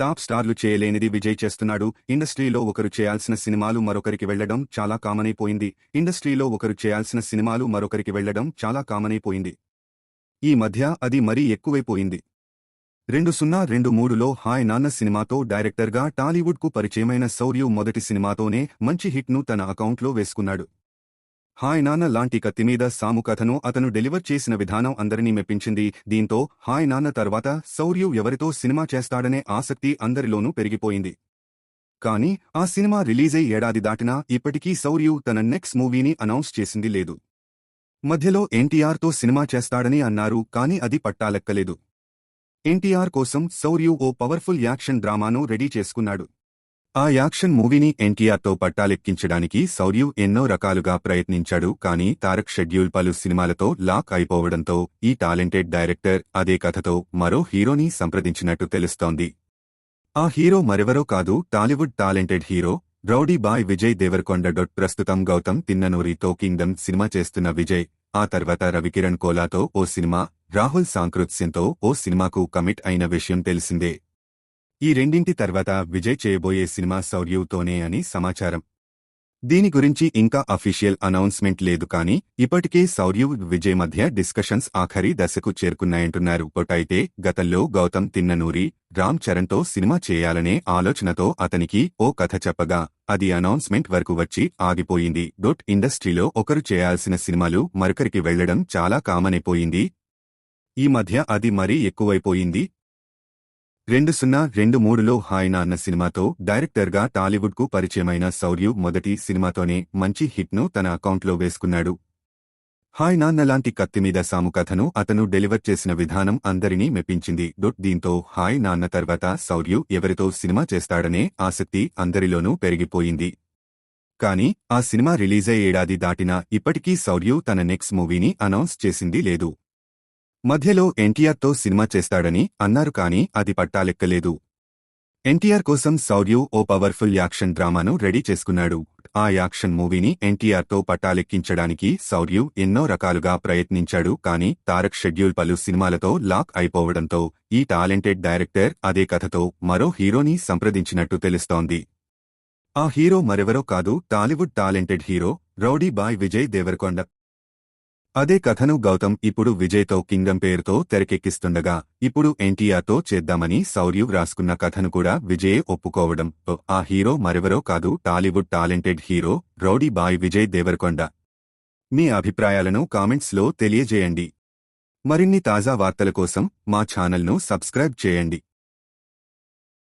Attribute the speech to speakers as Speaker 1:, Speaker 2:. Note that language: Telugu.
Speaker 1: టాప్ స్టార్లు చేయలేనిది విజయ్ చేస్తున్నాడు. ఇండస్ట్రీలో ఒకరు చేయాల్సిన సినిమాలు మరొకరికి వెళ్ళడం చాలా కామన్ అయిపోయింది ఇండస్ట్రీలో ఒకరు చేయాల్సిన సినిమాలు మరొకరికి వెళ్ళడం చాలా కామన్ అయిపోయింది ఈ మధ్య అది మరీ ఎక్కువైపోయింది రెండు సున్నా రెండు మూడులో హాయ్ నాన్న సినిమాతో డైరెక్టర్గా టాలీవుడ్కు పరిచయమైన శౌర్యు మొదటి సినిమాతోనే మంచి హిట్ను తన అకౌంట్లో వేసుకున్నాడు. హాయ్ నాన్న లాంటి కత్తి మీద సాము కథను అతను డెలివర్ చేసిన విధానం అందరినీ మెప్పించింది. దీంతో హాయ్ నాన్న తర్వాత శౌర్యు ఎవరితో సినిమా చేస్తాడనే ఆసక్తి అందరిలోనూ పెరిగిపోయింది. కానీ ఆ సినిమా రిలీజై ఏడాది దాటినా ఇప్పటికీ శౌర్యు తన నెక్స్ట్ మూవీని అనౌన్స్ చేసింది లేదు. మధ్యలో ఎన్టీఆర్తో సినిమా చేస్తాడని అన్నారు కానీ అది పట్టాలెక్కలేదు. ఎన్టీఆర్ కోసం శౌర్యు ఓ పవర్ఫుల్ యాక్షన్ డ్రామాను రెడీ చేసుకున్నాడు. ఆ యాక్షన్ మూవీని ఎన్టీఆర్తో పట్టాలెక్కించడానికి శౌర్యు ఎన్నో రకాలుగా ప్రయత్నించాడు కానీ తారక్ షెడ్యూల్ పలు సినిమాలతో లాక్ అయిపోవడంతో ఈ టాలెంటెడ్ డైరెక్టర్ అదే కథతో మరో హీరోని సంప్రదించినట్టు తెలుస్తోంది. ఆ హీరో మరెవరో కాదు Tollywood talented hero rowdy boy Vijay Devarakonda dot ప్రస్తుతం గౌతమ్ తిన్ననూరితో కింగ్డమ్ సినిమా చేస్తున్న విజయ్ ఆ తర్వాత రవికిరణ్ కోలాతో ఓ సినిమా రాహుల్ సాంకృత్స్యంతో ఓ సినిమాకు కమిట్ అయిన విషయం తెలిసిందే. ఈ రెండింటి తర్వాత విజయ్ చేయబోయే సినిమా శౌర్యుతోనే అని సమాచారం. దీని గురించి ఇంకా అఫీషియల్ అనౌన్స్మెంట్ లేదు కానీ ఇప్పటికే శౌర్యు విజయ్ మధ్య డిస్కషన్స్ ఆఖరి దశకు చేరుకున్నాయంటున్నారు. అయితే గతంలో గౌతమ్ తిన్ననూరి రామ్ చరణ్తో సినిమా చేయాలనే ఆలోచనతో అతనికి ఓ కథ చెప్పగా అది అనౌన్స్మెంట్ వరకు వచ్చి ఆగిపోయింది. డొట్ ఇండస్ట్రీలో ఒకరు చేయాల్సిన సినిమాలు మరొకరికి వెళ్ళడం చాలా కామనైపోయింది ఈ మధ్య అది మరీ ఎక్కువైపోయింది. రెండు సున్నా రెండు మూడులో హాయ్ నాన్న సినిమాతో డైరెక్టర్గా టాలీవుడ్కు పరిచయమైన శౌర్యు మొదటి సినిమాతోనే మంచి హిట్ను తన అకౌంట్లో వేసుకున్నాడు. హాయ్ నాన్న లాంటి కత్తిమీద సాము కథను అతను డెలివర్ చేసిన విధానం అందరినీ మెప్పించింది. డొట్ దీంతో హాయ్ నాన్న తర్వాత శౌర్యు ఎవరితో సినిమా చేస్తాడనే ఆసక్తి అందరిలోనూ పెరిగిపోయింది. కానీ ఆ సినిమా రిలీజై ఏడాది దాటినా ఇప్పటికీ శౌర్యు తన నెక్స్ట్ మూవీని అనౌన్స్ చేసింది లేదు. మధ్యలో ఎన్టీఆర్తో సినిమా చేస్తాడని అన్నారు కానీ అది పట్టాలెక్కలేదు. ఎన్టీఆర్ కోసం శౌర్యు ఓ పవర్ఫుల్ యాక్షన్ డ్రామాను రెడీ చేసుకున్నాడు. ఆ యాక్షన్ మూవీని ఎన్టీఆర్తో పట్టాలెక్కించడానికి శౌర్యు ఎన్నో రకాలుగా ప్రయత్నించాడు కానీ తారక్ షెడ్యూల్ పలు సినిమాలతో లాక్ అయిపోవడంతో ఈ టాలెంటెడ్ డైరెక్టర్ అదే కథతో మరో హీరోని సంప్రదించినట్టు తెలుస్తోంది. ఆ హీరో మరెవరో కాదు Tollywood talented hero rowdy boy Vijay Devarakonda. అదే కథను గౌతమ్ ఇప్పుడు విజయ్తో కింగ్డమ్ పేరుతో తెరకెక్కిస్తుండగా ఇప్పుడు ఎన్టీఆర్తో చేద్దామని సౌర్యు రాసుకున్న కథను కూడా విజయ్ ఒప్పుకోవడం. ఆ హీరో మరెవరో కాదు Tollywood talented hero rowdy boy Vijay Devarakonda. మీ అభిప్రాయాలను కామెంట్స్లో తెలియజేయండి. మరిన్ని తాజా వార్తల కోసం మా ఛానల్ను సబ్స్క్రైబ్ చేయండి.